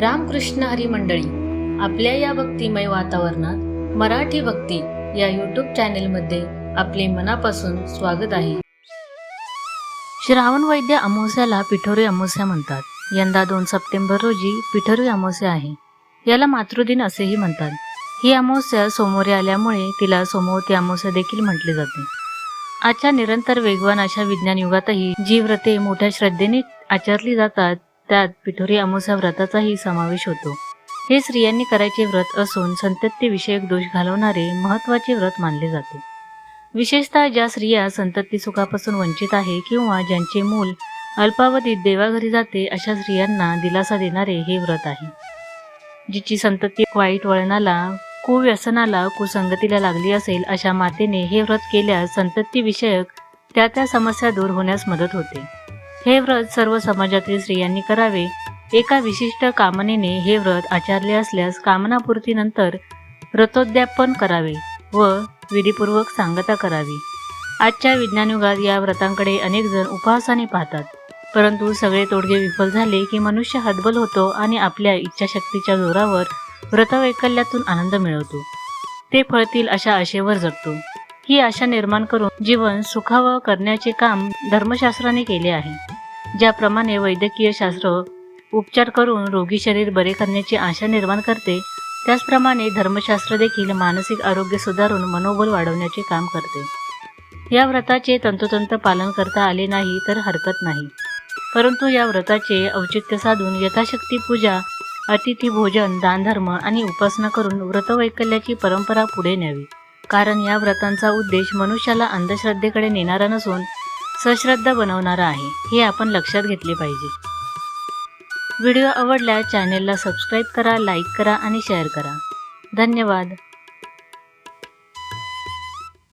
रामकृष्ण हरी मंडळी आपल्या या भक्तिमय वातावरणात मराठी भक्ती या यूट्यूब चॅनेलमध्ये आपले मनापासून स्वागत आहे. श्रावण वैद्य अमावस्याला पिठोरी अमावस्या म्हणतात. यंदा दोन सप्टेंबर रोजी पिठोरी अमावस्या आहे. याला मातृदिन असेही म्हणतात. ही अमावस्या सोमवारी आल्यामुळे तिला सोमवती अमावस्या देखील म्हटले जाते. आजच्या निरंतर वेगवान अशा विज्ञान युगातही जी व्रते मोठ्या श्रद्धेने आचरली जातात. त्यात पिठोरी अमावस्या व्रताचाही समावेश होतो. हे स्त्रियांनी करायचे व्रत असून संतत्तीविषयक दोष घालवणारे महत्त्वाचे व्रत मानले जाते. विशेषतः ज्या स्त्रिया संतती सुखापासून वंचित आहे किंवा ज्यांचे मूल अल्पावधीत देवाघरी जाते अशा स्त्रियांना दिलासा देणारे हे व्रत आहे. जिची संतती वाईट वळणाला कुव्यसनाला कुसंगतीला लागली असेल अशा मातेने हे व्रत केल्यास संतत्तीविषयक त्या त्या समस्या दूर होण्यास मदत होते. हे व्रत सर्व समाजातील स्त्रियांनी करावे. एका विशिष्ट कामनेने हे व्रत आचारले असल्यास कामनापूर्तीनंतर व्रतोद्यापन करावे व विधीपूर्वक सांगता करावी. आजच्या विज्ञानयुगात या व्रतांकडे अनेक जण उपहासाने पाहतात. परंतु सगळे तोडगे विफल झाले की मनुष्य हतबल होतो आणि आपल्या इच्छाशक्तीच्या जोरावर व्रतवैकल्यातून आनंद मिळवतो. ते फळतील अशा आशेवर जगतो. ही आशा निर्माण करून जीवन सुखावं करण्याचे काम धर्मशास्त्राने केले आहे. ज्याप्रमाणे वैद्यकीय शास्त्र उपचार करून रोगी शरीर बरे करण्याची आशा निर्माण करते त्याचप्रमाणे धर्मशास्त्र देखील मानसिक आरोग्य सुधारून मनोबल वाढवण्याचे काम करते. या व्रताचे तंतोतंत पालन करता आले नाही तर हरकत नाही. परंतु या व्रताचे औचित्य साधून यथाशक्ती पूजा अतिथी भोजन दानधर्म आणि उपासना करून व्रतवैकल्याची परंपरा पुढे न्यावी. कारण या व्रतांचा उद्देश मनुष्याला अंधश्रद्धेकडे नेणारा नसून सश्रद्धा बनवणारा आहे हे आपण लक्षात घेतले पाहिजे. व्हिडिओ आवडल्यास चॅनेलला सबस्क्राईब करा लाईक करा आणि शेअर करा. धन्यवाद.